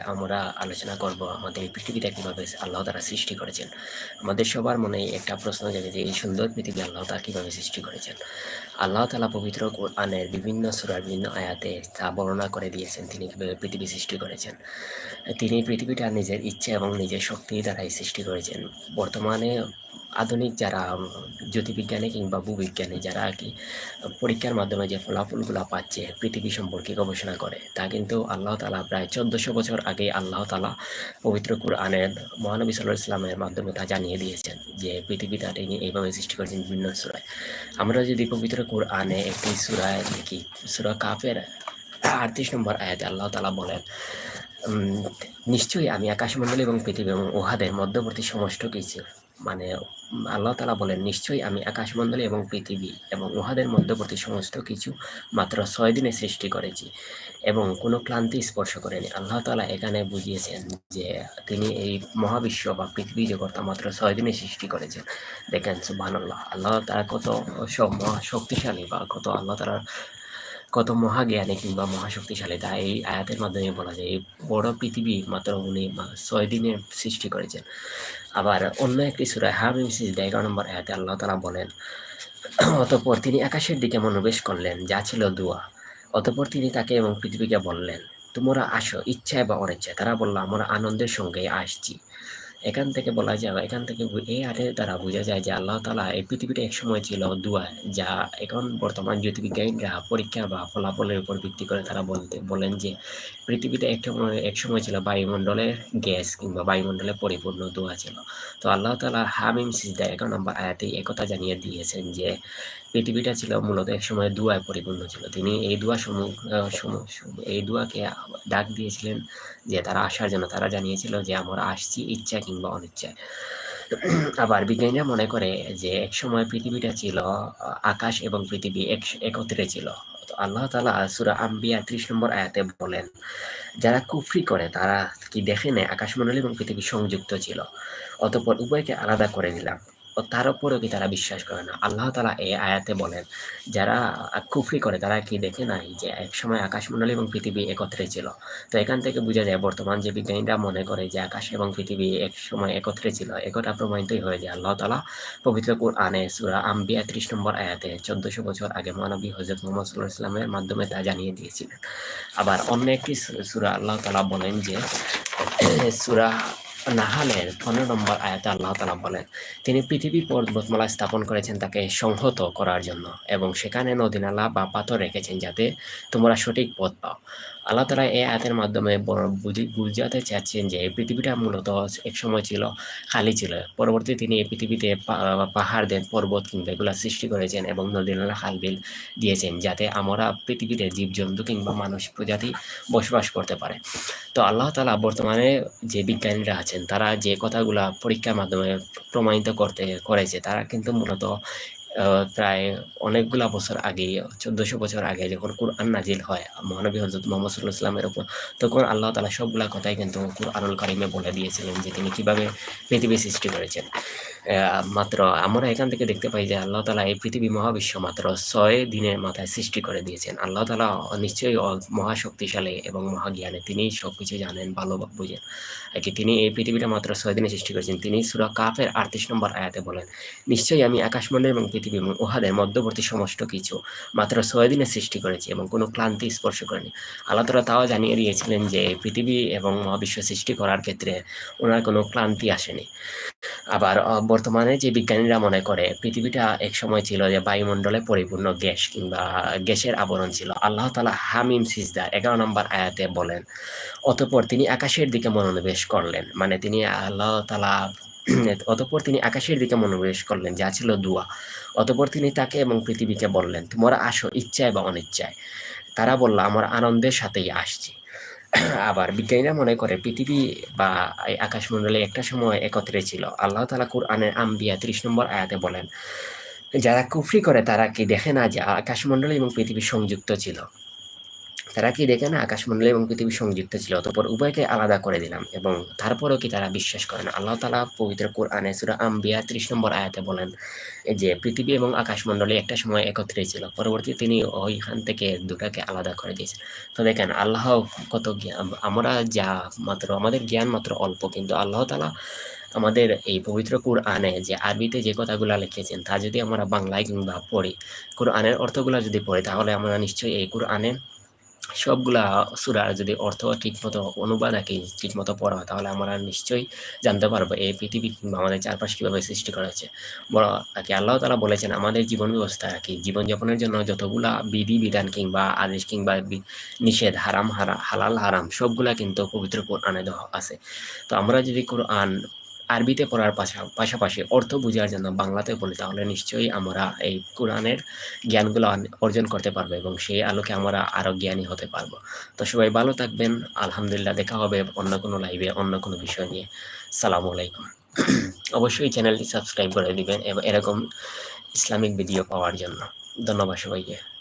আমরা আলোচনা করব আমাদের পৃথিবীটা কীভাবে আল্লাহ তারা সৃষ্টি করেছেন। আমাদের সবার মনে একটা প্রশ্ন জাগে যে, এই সুন্দর পৃথিবী আল্লাহ তারা কীভাবে সৃষ্টি করেছেন? আল্লাহ তালা পবিত্র কোরআনের বিভিন্ন সুরার বিভিন্ন আয়াতে তা বর্ণনা করে দিয়েছেন তিনি কীভাবে পৃথিবী সৃষ্টি করেছেন। তিনি পৃথিবীটা নিজের ইচ্ছা এবং নিজের শক্তি দ্বারাই সৃষ্টি করেছেন। বর্তমানে আধুনিক যারা জ্যোতির্বিজ্ঞানী কিংবা ভূবিজ্ঞানী যারা আর কি, পরীক্ষার মাধ্যমে যে ফলাফলগুলো পাচ্ছে, পৃথিবী সম্পর্কে গবেষণা করে, তা কিন্তু আল্লাহ তালা প্রায় চোদ্দোশো বছর আগে আল্লাহ তালা পবিত্র কুরআনের মহানবী সাল্লাহ ইসলামের মাধ্যমে তা জানিয়ে দিয়েছেন যে পৃথিবীটা তিনি এইভাবে সৃষ্টি করেছেন বিভিন্ন সুরায়। আমরা যদি পবিত্র কুরআনে একটি সুরায় দেখি, সুরা কাফের আটত্রিশ নম্বর আয়াতে আল্লাহ তালা বলেন নিশ্চয়ই আমি আকাশমণ্ডল এবং পৃথিবী এবং উহাদের মধ্যবর্তী সমষ্ট কিছু মানে আল্লাহ তালা বলেন, নিশ্চয়ই আমি আকাশমণ্ডলী এবং পৃথিবী এবং উহাদের মধ্যবর্তী সমস্ত কিছু মাত্র ছয় দিনে সৃষ্টি করেছি এবং কোনো ক্লান্তি স্পর্শ করেনি। আল্লাহ তালা এখানে বুঝিয়েছেন যে তিনি এই মহাবিশ্ব বা পৃথিবী জগৎটা মাত্র ছয় দিনে সৃষ্টি করেছেন। দেখেন সুবাহ আল্লাহ তারা কত সব শক্তিশালী বা কত আল্লাহ তারা কত মহাজ্ঞানী কিংবা মহাশক্তিশালী তা এই আয়াতের মাধ্যমে বলা যায়। এই বড় পৃথিবী মাত্র উনি ছয় দিনের সৃষ্টি করেছেন। আবার অন্য একটি সুরায় হামিম সিজদা এগারো নম্বর আয়াতে আল্লাহ তালা বলেন, অতপর তিনি আকাশের দিকে মনোবেশ করলেন, যা ছিল দুয়া। অতপর তিনি তাকে এবং পৃথিবীকে বললেন, তোমরা আসো ইচ্ছায় বা অনিচ্ছায়। তারা বলল, আমরা আনন্দের সঙ্গে আসছি। এখান থেকে বলা যায় এখান থেকে এই আটের দ্বারা বোঝা যায় যে আল্লাহ তালা এই পৃথিবীটা এক সময় ছিল দুয়া, যা এখন বর্তমান জ্যোতির্বিজ্ঞানীরা পরীক্ষা বা ফলাফলের উপর ভিত্তি করে তারা বলতে, বলেন যে পৃথিবীটা এক সময় এক সময় ছিল বায়ুমণ্ডলের গ্যাস কিংবা বায়ুমণ্ডলে পরিপূর্ণ দোয়া ছিল। তো আল্লাহ তালা হামিম সিজদা এক নম্বর আয়াতে একথা জানিয়ে দিয়েছেন যে পৃথিবীটা ছিল মূলত এক সময় দুয়ায় পরিপূর্ণ ছিল। তিনি এই দুয়া সমূহ এই দুয়াকে ডাক দিয়েছিলেন যে তারা আসার জন্য। তারা জানিয়েছিল যে, আমরা আসছি ইচ্ছা কিংবা অনিচ্ছায়। আবার বিজ্ঞানীরা মনে করে যে এক সময় পৃথিবীটা ছিল আকাশ এবং পৃথিবী এক, একত্রে ছিল। আল্লাহ তালা সুরা আম্বিয়া ত্রিশ নম্বর আয়াতে বলেন, যারা কুফরি করে, তারা কি দেখে নেয়? আকাশমণ্ডলী এবং পৃথিবী সংযুক্ত ছিল। অতপর উভয়কে আলাদা করে দিলাম তার উপরেও কি তারা বিশ্বাস করে না? আল্লাহ তালা এই আয়াতে বলেন, যারা কুফরি করে, তারা কি দেখে নাই যে এক সময় আকাশমণ্ডলী এবং পৃথিবী একত্রে ছিল? তো এখান থেকে বোঝা যায়, বর্তমান যে বিজ্ঞানীরা মনে করে যে আকাশ এবং পৃথিবী এক সময় একত্রে ছিল, একথা প্রমাণিতই হয়ে যায়। আল্লাহ তালা পবিত্র কুর আনে সুরা আম্বিয়া ত্রিশ নম্বর আয়াতে চোদ্দশো বছর আগে মহানবী হজরত মোহাম্মদ সাল্লাহ ইসলামের মাধ্যমে তা জানিয়ে দিয়েছিলেন। আবার অন্য একটি সুরা আল্লাহ তালা বলেন যে, সুরা নাহালের পনেরো নম্বর আয়াতে আল্লাহ তালা বলেন, তিনি পৃথিবী পর্বতমালা স্থাপন করেছেন তাকে সংহত করার জন্য এবং সেখানে নদীনালা বা পাথর রেখেছেন যাতে তোমরা সঠিক পথ পাও। আল্লাহ তালা এই আয়াতের মাধ্যমে বুঝাতে চাচ্ছেন যে এই পৃথিবীটা মূলত এক সময় ছিল খালি ছিল। পরবর্তী তিনি এই পৃথিবীতে পাহাড় দেন, পর্বত কিংবা এগুলো সৃষ্টি করেছেন এবং নদীনালা খালবিল দিয়েছেন যাতে আমরা পৃথিবীতে জীবজন্তু কিংবা মানুষ প্রজাতি বসবাস করতে পারে। তো আল্লাহ তালা বর্তমানে যে বিজ্ঞানীরা আছেন, তারা যে কথাগুলা পরীক্ষার মাধ্যমে প্রমাণিত করতে, করেছে, তারা কিন্তু মূলত প্রায় অনেকগুলা বছর আগে চোদ্দশো বছর আগে যখন কুরআন নাজিল হয়, মহানবী হজরত মোহাম্মদ সাল্লাহ ইসলামের উপর, তখন আল্লাহ তালা সবগুলা কথাই কিন্তু কুরআনুল কারিমে বলে দিয়েছিলেন যে তিনি কীভাবে পৃথিবী সৃষ্টি করেছেন। মাত্র আমরা এখান থেকে দেখতে পাই যে আল্লাহ তালা এই পৃথিবী মহাবিশ্ব মাত্র ছয় দিনের মাথায় সৃষ্টি করে দিয়েছেন। আল্লাহ তালা নিশ্চয়ই মহাশক্তিশালী এবং মহাজ্ঞানে, তিনি সব কিছু জানেন, ভালো বুঝেন। আর কি তিনি এই পৃথিবীটা মাত্র ছয় দিনে সৃষ্টি করেছেন। তিনি সুরা কাফের আটত্রিশ নম্বর আয়াতে বলেন, নিশ্চয়ই আমি আকাশমণ্ডল এবং পৃথিবী এবং উহাদের মধ্যবর্তী সমস্ত কিছু মাত্র ছয় দিনে সৃষ্টি করেছি এবং কোনো ক্লান্তি স্পর্শ করেনি। আল্লাহ তালা তাও জানিয়ে দিয়েছিলেন যে পৃথিবী এবং মহাবিশ্ব সৃষ্টি করার ক্ষেত্রে ওনার কোনো ক্লান্তি আসেনি। আবার বর্তমানে যে বিজ্ঞানীরা মনে করে, পৃথিবীটা এক সময় ছিল যে বায়ুমণ্ডলে পরিপূর্ণ গ্যাস কিংবা গ্যাসের আবরণ ছিল। আল্লাহ তালা হামিম সিজদা এগারো নম্বর আয়াতে বলেন, অতপর তিনি আকাশের দিকে মনোনিবেশ করলেন। মানে তিনি আল্লাহ তালা অতপর তিনি আকাশের দিকে মনোনিবেশ করলেন, যা ছিল দুয়া। অতপর তিনি তাকে এবং পৃথিবীকে বললেন, তোমরা আসো ইচ্ছায় বা অনিচ্ছায়। তারা বলল, আমার আনন্দের সাথেই আসছি। আবার বিজ্ঞানীরা মনে করে, পৃথিবী বা এই আকাশমণ্ডলে একটা সময় একত্রে ছিল। আল্লাহ তালা কুরআনের আম্বিয়া ত্রিশ নম্বর আয়াতে বলেন, যারা কুফরি করে তারা কি দেখে না যে আকাশমণ্ডলী এবং পৃথিবী সংযুক্ত ছিল? তারা কি দেখে না আকাশমণ্ডলী এবং পৃথিবী সংযুক্ত ছিল? অতঃপর উভয়কে আলাদা করে দিলাম এবং তারপরেও কি তারা বিশ্বাস করে না? আল্লাহ তালা পবিত্র কোরআনে সুরা আম্বিয়া ত্রিশ নম্বর আয়াতে বলেন যে পৃথিবী এবং আকাশমণ্ডলী একটা সময় একত্রে ছিল। পরবর্তী তিনি ওইখান থেকে দুটাকে আলাদা করে দিয়েছেন। তো দেখেন, আল্লাহ কত জ্ঞান আমরা যা মাত্র, আমাদের জ্ঞান মাত্র অল্প, কিন্তু আল্লাহ তালা আমাদের এই পবিত্র কোরআনে যে আরবিতে যে কথাগুলো লিখেছেন, তা যদি আমরা বাংলায় কিংবা পড়ি, কোরআনের অর্থগুলো যদি পড়ি, তাহলে আমরা নিশ্চয়ই এই কোরআনে সবগুলা সুরার যদি অর্থ ঠিকমতো অনুবাদ আর কি ঠিকমতো পড়া হয়, তাহলে আমরা নিশ্চয়ই জানতে পারব এই পৃথিবী কিংবা আমাদের চারপাশ কীভাবে সৃষ্টি করা হয়েছে। বড় কি আল্লাহ তালা বলেছেন, আমাদের জীবন ব্যবস্থা কি, জীবনযাপনের জন্য যতগুলা বিধি বিধান কিংবা আদেশ কিংবা নিষেধ, হারাম, হারা, হালাল, হারাম, সবগুলা কিন্তু পবিত্র কোরআনে দেওয়া আছে। তো আমরা যদি কোরআন আরবিতে পড়ার পাশা- পাশাপাশি অর্থ বোঝার জন্য বাংলাতে বলি, তাহলে নিশ্চয়ই আমরা এই কোরআনের জ্ঞানগুলো অর্জন করতে পারব এবং সেই আলোকে আমরা আরও জ্ঞানী হতে পারব। তো সবাই ভালো থাকবেন, আলহামদুলিল্লাহ দেখা হবে অন্য কোনো লাইভে অন্য কোনো বিষয় নিয়ে। সালামু আলাইকুম। অবশ্যই চ্যানেলটি সাবস্ক্রাইব করে দিবেন, এবং, এরকম ইসলামিক ভিডিও পাওয়ার জন্য। ধন্যবাদ সবাইকে।